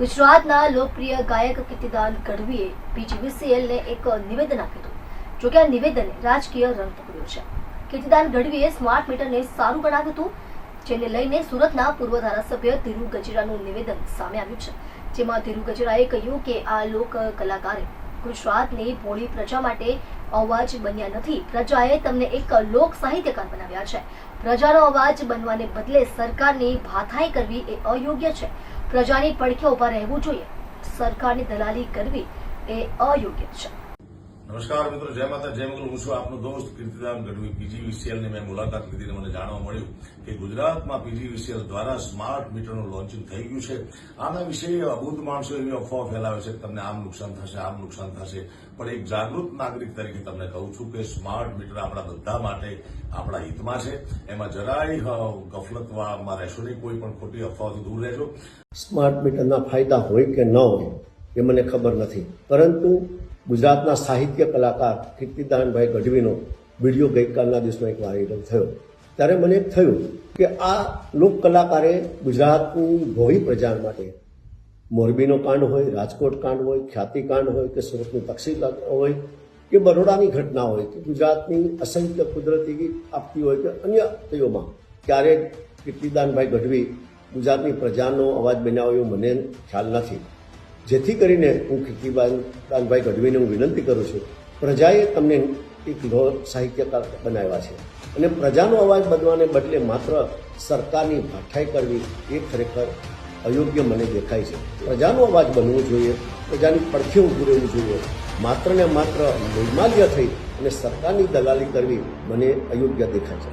ગુજરાતના લોકપ્રિય ગાયક કીર્તિદાન ગઢવીએ પીજીવીસીએલને એક નિવેદન આપ્યું હતું જોકે આ નિવેદને રાજકીય રંગ પકડ્યો છે. કીર્તિદાન ગઢવીએ સ્માર્ટ મીટરને સારું ગણાવ્યું હતું, જેને લઈને સુરતના પૂર્વ ધારાસભ્ય ધીરુ ગજેરાનું નિવેદન સામે આવ્યું છે, જેમાં ધીરુ ગજરાએ કહ્યું કે આ લોક કલાકારે ગુજરાતની ભોળી પ્રજા માટે અવાજ બન્યા નથી. પ્રજાએ તમને એક લોક સાહિત્યકાર બનાવ્યા છે. પ્રજાનો અવાજ બનવાને બદલે સરકારની ભાથાઈ કરવી એ અયોગ્ય છે. પ્રજાની પડખે ઊભા રહેવું જોઈએ. સરકારની દલાલી કરવી એ અયોગ્ય છે. નમસ્કાર મિત્રો, જય માતા, જય મંગલ. હું છું આપનો દોસ્ત કીર્તિદાન ગઢવી. પીજીવીસીએલની મેં મુલાકાત લીધીને મને જાણવા મળ્યું કે ગુજરાતમાં પીજીવીસીએલ દ્વારા સ્માર્ટ મીટરનું લોન્ચિંગ થઈ ગયું છે. આના વિશે અબુદ્ધ માણસો એવી અફવા ફેલાવે છે કે તમને આમ નુકસાન થશે, આમ નુકસાન થશે. પણ એક જાગૃત નાગરિક તરીકે તમને કહું છું કે સ્માર્ટ મીટર આપણા બધા માટે આપણા હિતમાં છે. એમાં જરાય ગફલતમાં રહેશો નહીં. કોઈ પણ ખોટી અફવાથી દૂર રહેજો. સ્માર્ટ મીટરના ફાયદા હોય કે ન હોય એ મને ખબર નથી. પરંતુ ગુજરાતના સાહિત્ય કલાકાર કીર્તિદાનભાઈ ગઢવીનો વીડિયો ગઈકાલના દિવસમાં એક વાયરલ થયો. ત્યારે મને થયું કે આ લોક કલાકારે ગુજરાતની ભોઈ પ્રજા માટે મોરબીનો કાંડ હોય, રાજકોટ કાંડ હોય, ખ્યાતિ કાંડ હોય કે સુરતની તકસીલ હોય કે બરોડાની ઘટના હોય કે ગુજરાતની અસંખ્ય કુદરતી આપતી હોય કે અન્ય તેઓમાં ક્યારેક કીર્તિદાનભાઈ ગઢવી ગુજરાતની પ્રજાનો અવાજ બનાવ્યો મને ખ્યાલ નથી. જેથી કરીને હું કીર્તિદાનભાઈ ગઢવીને હું વિનંતી કરું છું, પ્રજાએ તમને એક લો સાહિત્યકાર બનાવ્યા છે. અને પ્રજાનો અવાજ બનવાને બદલે માત્ર સરકારની ભાઠાઈ કરવી એ ખરેખર અયોગ્ય મને દેખાય છે. પ્રજાનો અવાજ બનવો જોઈએ, પ્રજાની પડખે ઊભું રહેવું જોઈએ. માત્ર ને માત્ર નૈમાલ્ય થઈ અને સરકારની દલાલી કરવી મને અયોગ્ય દેખાય છે.